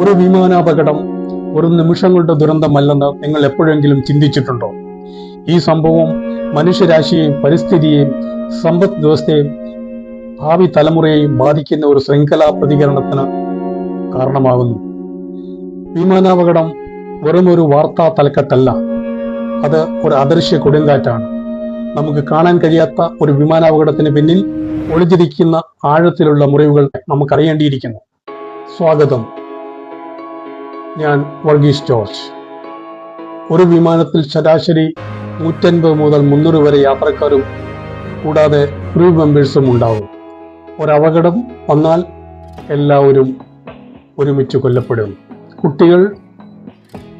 ഒരു വിമാനാപകടം ഒരു നിമിഷങ്ങളുടെ ദുരന്തമല്ലെന്ന് നിങ്ങൾ എപ്പോഴെങ്കിലും ചിന്തിച്ചിട്ടുണ്ടോ? ഈ സംഭവം മനുഷ്യരാശിയെയും പരിസ്ഥിതിയെയും സമ്പദ് വ്യവസ്ഥയെയും ഭാവി തലമുറയെയും ബാധിക്കുന്ന ഒരു ശൃംഖലാ പ്രതികരണത്തിന് കാരണമാകുന്നു. വിമാനാപകടം വെറും ഒരു വാർത്താ തലക്കെട്ടല്ല. അത് ഒരു അദൃശ്യ കൊടുങ്കാറ്റാണ്. നമുക്ക് കാണാൻ കഴിയാത്ത ഒരു വിമാനാപകടത്തിന് പിന്നിൽ ഒളിഞ്ഞിരിക്കുന്ന ആഴത്തിലുള്ള മുറിവുകൾ നമുക്കറിയേണ്ടിയിരിക്കുന്നു. സ്വാഗതം. ഞാൻ വർഗീസ് ജോർജ്. ഒരു വിമാനത്തിൽ ശരാശരി നൂറ്റൻപത് മുതൽ മുന്നൂറ് വരെ യാത്രക്കാരും കൂടാതെ ക്രൂ മെമ്പേഴ്സും ഉണ്ടാവും. ഒരപകടം വന്നാൽ എല്ലാവരും ഒരുമിച്ച് കൊല്ലപ്പെടും. കുട്ടികൾ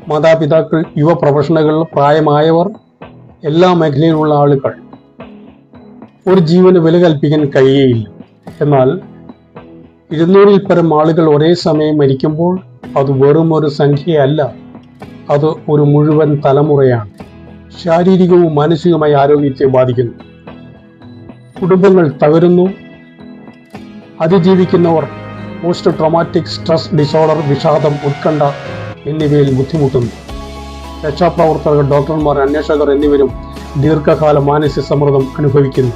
മാതാപിതാക്കൾ യുവ പ്രൊഫഷണലുകൾ പ്രായമായവർ എല്ലാ മേഖലയിലുള്ള ആളുകൾ. ഒരു ജീവന് വില കൽപ്പിക്കാൻ കഴിയുകയില്ല എന്നാൽ ഇരുന്നൂറിൽ പരം ആളുകൾ ഒരേ സമയം മരിക്കുമ്പോൾ അത് വെറും ഒരു സംഖ്യയല്ല. അത് ഒരു മുഴുവൻ തലമുറയാണ്. ശാരീരികവും മാനസികവുമായ ആരോഗ്യത്തെ ബാധിക്കുന്നു. കുടുംബങ്ങൾ തകരുന്നു. അതിജീവിക്കുന്നവർ പോസ്റ്റ് ട്രോമാറ്റിക് സ്ട്രെസ് ഡിസോർഡർ വിഷാദം ഉത്കണ്ഠ എന്നിവയിൽ ബുദ്ധിമുട്ടുന്നു. രക്ഷാപ്രവർത്തകർ ഡോക്ടർമാർ അന്വേഷകർ എന്നിവരും ദീർഘകാല മാനസിക സമ്മർദ്ദം അനുഭവിക്കുന്നു.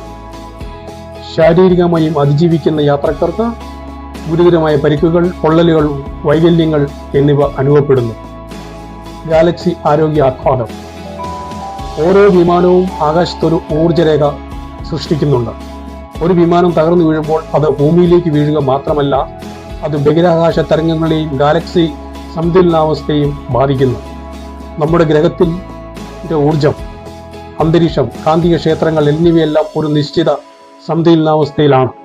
ശാരീരികമായും അതിജീവിക്കുന്ന യാത്രക്കാർക്ക് ഗുരുതരമായ പരിക്കുകൾ പൊള്ളലുകൾ വൈകല്യങ്ങൾ എന്നിവ അനുഭവപ്പെടുന്നു. ഗാലക്സി ആരോഗ്യ ആഘാതം. ഓരോ വിമാനവും ആകാശത്തൊരു ഊർജരേഖ സൃഷ്ടിക്കുന്നുണ്ട്. ഒരു വിമാനം തകർന്നു വീഴുമ്പോൾ അത് ഭൂമിയിലേക്ക് വീഴുക മാത്രമല്ല അത് ബഹിരാകാശ തരംഗങ്ങളെയും ഗാലക്സി സന്തുലനാവസ്ഥയെയും ബാധിക്കുന്നു. നമ്മുടെ ഗ്രഹത്തിൽ ഊർജം അന്തരീക്ഷം കാന്തിക ക്ഷേത്രങ്ങൾ എന്നിവയെല്ലാം ഒരു നിശ്ചിത സന്തുലനാവസ്ഥയിലാണ്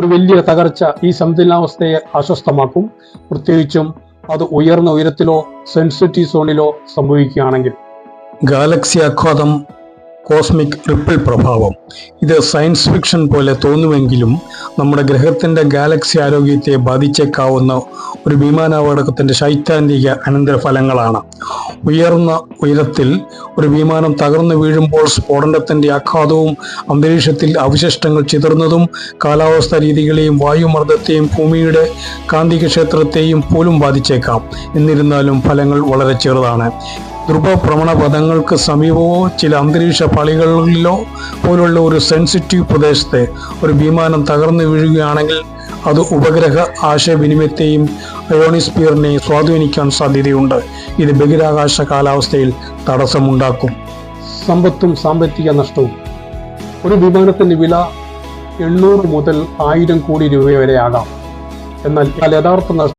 ഒരു വലിയ തകർച്ച ഈ സന്തുലനാവസ്ഥയെ അസ്വസ്ഥമാക്കും. പ്രത്യേകിച്ചും അത് ഉയർന്ന ഉയരത്തിലോ സെൻസിറ്റീവ് സോണിലോ സംഭവിക്കുകയാണെങ്കിൽ. ഗാലക്സി ആഘാതം കോസ്മിക് റിപ്പിൾ പ്രഭാവം. ഇത് സയൻസ് ഫിക്ഷൻ പോലെ തോന്നുമെങ്കിലും നമ്മുടെ ഗ്രഹത്തിന്റെ ഗാലക്സി ആരോഗ്യത്തെ ബാധിച്ചേക്കാവുന്ന ഒരു വിമാനാപകടത്തിന്റെ ശൈത്താന്തിക അനന്തരഫലങ്ങളാണ്. ഉയർന്ന ഉയരത്തിൽ ഒരു വിമാനം തകർന്നു വീഴുമ്പോൾ സ്ഫോടനത്തിന്റെ ആഘാതവും അന്തരീക്ഷത്തിൽ അവശിഷ്ടങ്ങൾ ചിതറുന്നതും കാലാവസ്ഥാ രീതികളെയും വായുമർദ്ദത്തെയും ഭൂമിയുടെ കാന്തികക്ഷേത്രത്തെയും പോലും ബാധിച്ചേക്കാം. എന്നിരുന്നാലും ഫലങ്ങൾ വളരെ ചെറുതാണ്. ധ്രുവഭ്രമണ പദങ്ങൾക്ക് സമീപമോ ചില അന്തരീക്ഷ പാളികളിലോ പോലുള്ള ഒരു സെൻസിറ്റീവ് പ്രദേശത്ത് ഒരു വിമാനം തകർന്നു വീഴുകയാണെങ്കിൽ അത് ഉപഗ്രഹ ആശയവിനിമയത്തെയും അയോണിസ്പിയറിനെയും സ്വാധീനിക്കാൻ സാധ്യതയുണ്ട്. ഇത് ബഹിരാകാശ കാലാവസ്ഥയിൽ തടസ്സമുണ്ടാക്കും. സമ്പത്തും സാമ്പത്തിക നഷ്ടവും. ഒരു വിമാനത്തിന്റെ വില എണ്ണൂറ് മുതൽ ആയിരം കോടി രൂപ വരെ ആകാം. എന്നാൽ യഥാർത്ഥ നഷ്ടം